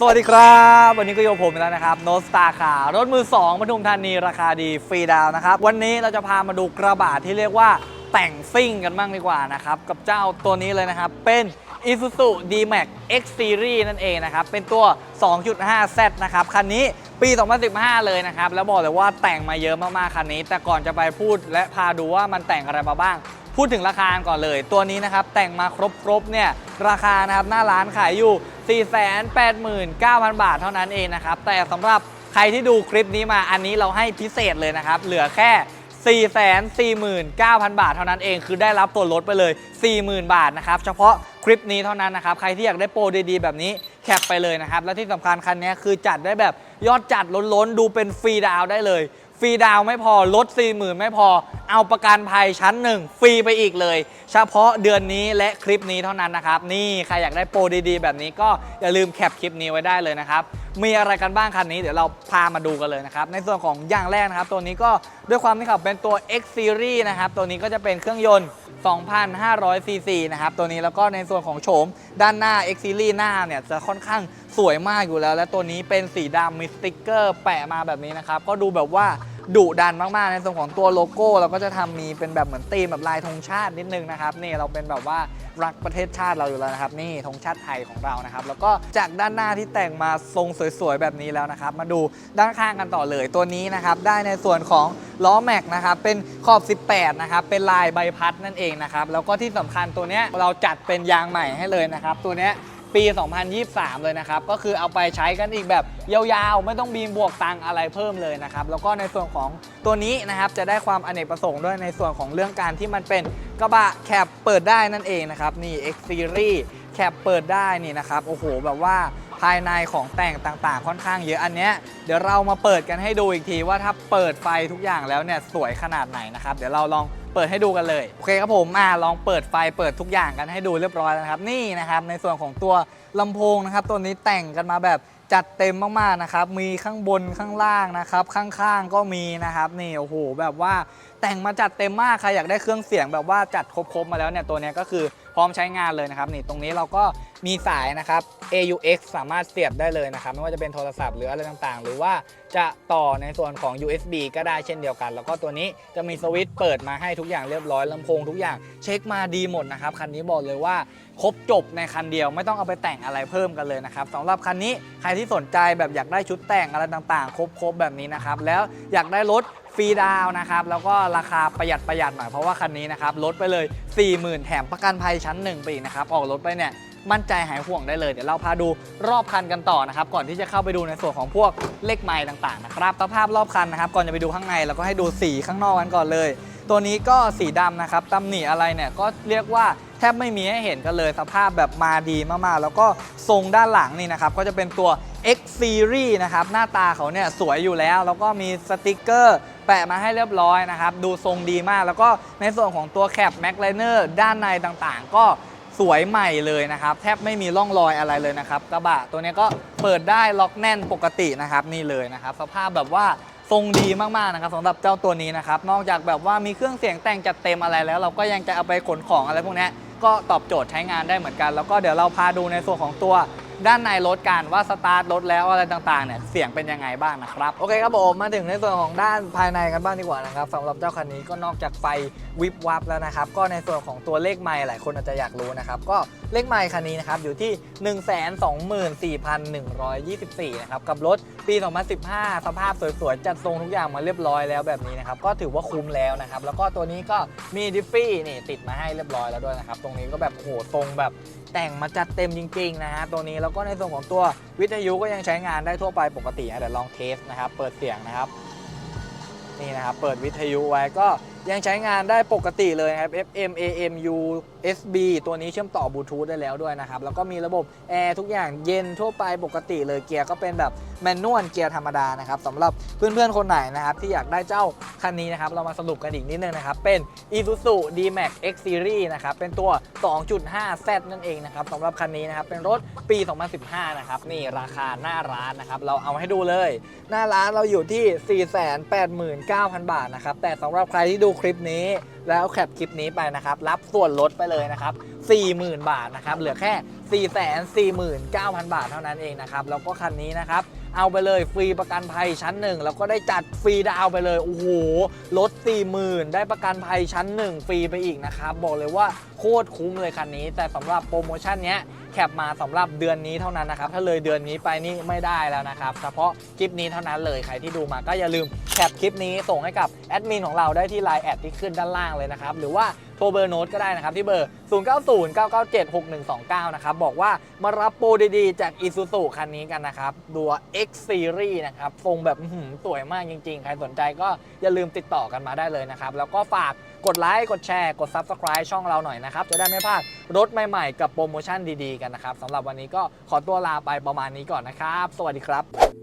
สวัสดีครับ วันนี้ก็โยผมอีกแล้วนะครับโนสตาคารถมือ2ปทุมธานีราคาดีฟรีดาวน์นะครับ วันนี้เราจะพามาดูกระบะที่เรียกว่าแต่งซิ่งกันบ้างดีกว่านะครับ กับเจ้าตัวนี้เลยนะครับ เป็น Isuzu D-Max X Series นั่นเองนะครับ เป็นตัว 2.5Z นะครับ คันนี้ปี 2015 เลยนะครับ แล้วบอกเลยว่าแต่งมาเยอะมากๆคันนี้ แต่ก่อนจะไปพูดและพาดูว่ามันแต่งอะไรมาบ้างพูดถึงราคาก่อนเลย ตัวนี้นะครับแต่งมาครบๆเนี่ยราคานะครับหน้าร้านขายอยู่ 489,000 บาทเท่านั้นเองนะครับ แต่สำหรับใครที่ดูคลิปนี้มาอันนี้เราให้พิเศษเลยนะครับ เหลือแค่ 449,000 บาทเท่านั้นเอง คือได้รับส่วนลดไปเลย 40,000 บาทนะครับ เฉพาะคลิปนี้เท่านั้นนะครับ ใครที่อยากได้โปรดีๆ แบบนี้แคปไปเลยนะครับ และที่สำคัญคันนี้คือจัดได้แบบยอดจัดล้นๆ ดูเป็นฟรีดาวได้เลย ฟรีดาวไม่พอลด 40,000 ไม่พอ เอาประกันภัยชั้นหนึ่งฟรีไปอีกเลย เฉพาะเดือนนี้และคลิปนี้เท่านั้นนะครับ นี่ใครอยากได้โปรดีๆ แบบนี้ก็อย่าลืมแคปคลิปนี้ไว้ได้เลยนะครับ มีอะไรกันบ้างคันนี้เดี๋ยวเราพามาดูกันเลยนะครับ ในส่วนของอย่างแรกนะครับ ตัวนี้ก็ด้วยความที่เขาเป็นตัว X Series นะครับ ตัวนี้ก็จะเป็นเครื่องยนต์ 2,500 ซีซีนะครับ ตัวนี้แล้วก็ในส่วนของโฉมด้านหน้า X Series หน้าเนี่ยจะค่อนข้างสวยมากอยู่แล้ว และตัวนี้เป็นสีดำมีสติ๊กเกอร์แปะมาแบบนี้นะครับ ก็ดูแบบว่า ดุดันมากๆ ในส่วนของตัวโลโก้เราก็จะทำมีเป็นแบบเหมือนธีมแบบลายธงชาตินิดนึงนะครับนี่เราเป็นแบบว่ารักประเทศชาติเราอยู่แล้วนะครับ นี่ธงชาติไทยของเรานะครับ แล้วก็จากด้านหน้าที่แต่งมาทรงสวยๆแบบนี้แล้วนะครับ มาดูด้านข้างกันต่อเลยตัวนี้นะครับได้ในส่วนของล้อแม็กนะครับเป็นขอบ 18 นะครับ เป็นลายใบพัดนั่นเองนะครับ แล้วก็ที่สำคัญตัวเนี้ยเราจัดเป็นยางใหม่ให้เลยนะครับ ตัวเนี้ย ปี 2023 เลยนะครับ ก็คือเอาไปใช้กันอีกแบบยาวๆ ไม่ต้องบีมบวกตังอะไรเพิ่มเลยนะครับ แล้วก็ในส่วนของตัวนี้นะครับ จะได้ความอเนกประสงค์ด้วยในส่วนของเรื่องการที่มันเป็นกระบะแคปเปิดได้นั่นเองนะครับ นี่ X Series แคปเปิดได้นี่นะครับ โอ้โห แบบว่าภายในของแต่งต่างๆ ค่อนข้างเยอะอันเนี้ยเดี๋ยวเรามาเปิดกันให้ดูอีกทีว่าถ้าเปิดไฟทุกอย่างแล้วเนี่ยสวยขนาดไหนนะครับ เดี๋ยวเราลอง เปิดให้ดูกันเลย โอเคครับผมอ่าลองเปิดไฟเปิดทุกอย่างกันให้ดูเรียบร้อยแล้วนะครับ นี่นะครับในส่วนของตัวลำโพงนะครับ ตัวนี้แต่งกันมาแบบจัดเต็มมากๆนะครับ มีข้างบนข้างล่างนะครับ ข้างๆก็มีนะครับ นี่โอ้โหแบบว่าแต่งมาจัดเต็มมากใครอยากได้เครื่องเสียงแบบว่าจัดครบๆมาแล้วเนี่ยตัวนี้ก็คือพร้อมใช้งานเลยนะครับนี่ตรงนี้เราก็มีสายนะครับ AUX สามารถเสียบได้เลยนะครับ ไม่ว่าจะเป็นโทรศัพท์หรืออะไรต่างๆ หรือว่าจะต่อในส่วนของ USB ก็ได้เช่นเดียวกัน แล้วก็ตัวนี้จะมีสวิตช์เปิดมาให้ทุกอย่างเรียบร้อยลำโพงทุกอย่างเช็คมาดีหมดนะครับ คันนี้บอกเลยว่าครบจบในคันเดียวไม่ต้องเอาไปแต่งอะไรเพิ่มกันเลยนะครับสำหรับคันนี้ใครที่สนใจแบบอยากได้ชุดแต่งอะไรต่างๆ ครบๆแบบนี้นะครับแล้วอยากได้รถฟรีดาวนะครับแล้วก็ราคาประหยัดประหยัดหน่อยเพราะว่าคันนี้นะครับลดไปเลย 40,000 แถมประกันภัยชั้นหนึ่งไปอีกนะครับออกรถไปเนี่ย มั่นใจหายห่วงได้เลย เดี๋ยวเราพาดูรอบคันกันต่อนะครับ ก่อนที่จะเข้าไปดูในส่วนของพวกเลขไม้ต่างๆนะครับสภาพรอบคันนะครับ ก่อนจะไปดูข้างในเราก็ให้ดูสีข้างนอกกันก่อนเลย ตัวนี้ก็สีดำนะครับตำหนิอะไรเนี่ยก็เรียกว่าแทบไม่มีให้เห็นกันเลยสภาพแบบมาดีมากๆ แล้วก็ทรงด้านหลังนี่นะครับ ก็จะเป็นตัว X Series นะครับ หน้าตาเขาเนี่ยสวยอยู่แล้ว แล้วก็มีสติกเกอร์ แปะมาให้เรียบร้อยนะครับ ดูทรงดีมาก แล้วก็ในส่วนของตัวแคปแม็กไลเนอร์ด้านในต่างๆ ก็ สวยใหม่เลยนะครับ แทบไม่มีร่องรอยอะไรเลยนะครับกระบะตัวนี้ก็เปิดได้ล็อกแน่นปกตินะครับนี่เลยนะครับ สภาพแบบว่าทรงดีมากๆนะครับสำหรับเจ้าตัวนี้นะครับ นอกจากแบบว่ามีเครื่องเสียงแต่งจัดเต็มอะไรแล้ว เราก็ยังจะเอาไปขนของอะไรพวกนี้ก็ตอบโจทย์ใช้งานได้เหมือนกัน แล้วก็เดี๋ยวเราพาดูในส่วนของตัว ด้านในรถกันว่าสตาร์ทรถแล้วอะไรต่างๆเนี่ยเสียงเป็นยังไงบ้างนะครับ โอเคครับผมมาถึงในส่วนของด้านภายในกันบ้างดีกว่านะครับสำหรับเจ้าคันนี้ก็นอกจากไฟวิบวับแล้วนะครับ ก็ในส่วนของตัวเลขไมล์หลายคนอาจจะอยากรู้นะครับ ก็เลขไมล์คันนี้นะครับอยู่ที่ 124,124 นะครับ กับรถปี 2015 สภาพสวยๆ จัดทรงทุกอย่างมาเรียบร้อยแล้วแบบนี้นะครับ ก็ถือว่าคุ้มแล้วนะครับ แล้วก็ตัวนี้ก็มีดิฟฟี่นี่ติดมาให้เรียบร้อยแล้วด้วยนะครับ ตรงนี้ก็แบบโหทรงแบบ แต่งมาจัดเต็มจริงๆนะฮะตัวนี้แล้วก็ในส่วนของตัววิทยุก็ยังใช้งานได้ทั่วไปปกตินะเดี๋ยวลองเทสนะครับ เปิดเสียงนะครับ นี่นะครับ เปิดวิทยุไว้ก็ ยังใช้งานได้ปกติเลยครับ FM AM USB ตัวนี้เชื่อมต่อบลูทูธได้แล้วด้วยนะครับ แล้วก็มีระบบแอร์ทุกอย่างเย็นทั่วไปปกติเลยเกียร์ก็เป็นแบบแมนนวลเกียร์ธรรมดานะครับสำหรับเพื่อนๆ คนไหนนะครับ ที่อยากได้เจ้าคันนี้นะครับ เรามาสรุปกันอีกนิดนึงนะครับ เป็น Isuzu D-Max X Series นะครับ เป็นตัว 2.5Z นั่นเองนะครับสำหรับคันนี้นะครับ เป็นรถปี 2015 นะครับ นี่ราคาหน้าร้านนะครับ เราเอาให้ดูเลย หน้าร้านเราอยู่ที่ 489,000 บาทนะครับ แต่สำหรับใครที่ดูคลิปนี้ แล้วแคปคลิปนี้ไปนะครับ รับส่วนลดไปเลยนะครับ 40,000 บาทนะครับ เหลือแค่ 449,000 บาทเท่านั้นเองนะครับ แล้วก็คันนี้นะครับ เอาไปเลยฟรีประกันภัยชั้นหนึ่งแล้วก็ได้จัดฟรีดาวไปเลย โอ้โห ลด 40,000 ได้ประกันภัยชั้นหนึ่งฟรีไปอีกนะครับ บอกเลยว่าโคตรคุ้มเลยคันนี้ แต่สำหรับโปรโมชั่นเนี้ย แคปมาสำหรับเดือนนี้เท่านั้นนะครับ ถ้าเลยเดือนนี้ไปนี่ไม่ได้แล้วนะครับ เฉพาะคลิปนี้เท่านั้นเลย ใครที่ดูมาก็อย่าลืมแคปคลิปนี้ส่งให้กับแอดมินของเราได้ที่ไลน์แอดที่ขึ้นด้านล่างเลยนะครับ หรือว่า โทรเบอร์โน้ตก็ได้นะครับ ที่เบอร์ 0909976129 นะครับ บอกว่ามารับโปรดีๆ จาก Isuzu คันนี้กันนะครับ ตัว X Series นะครับ ทรงแบบอื้อหือสวยมากจริง ๆ ใครสนใจก็อย่าลืมติดต่อกันมาได้เลยนะครับ แล้วก็ฝากกดไลค์ กดแชร์ กด Subscribe ช่องเราหน่อยนะครับ จะได้ไม่พลาดรถใหม่ ๆ กับโปรโมชั่นดีๆ กันนะครับสำหรับวันนี้ก็ขอตัวลาไปประมาณนี้ก่อนนะครับ สวัสดีครับ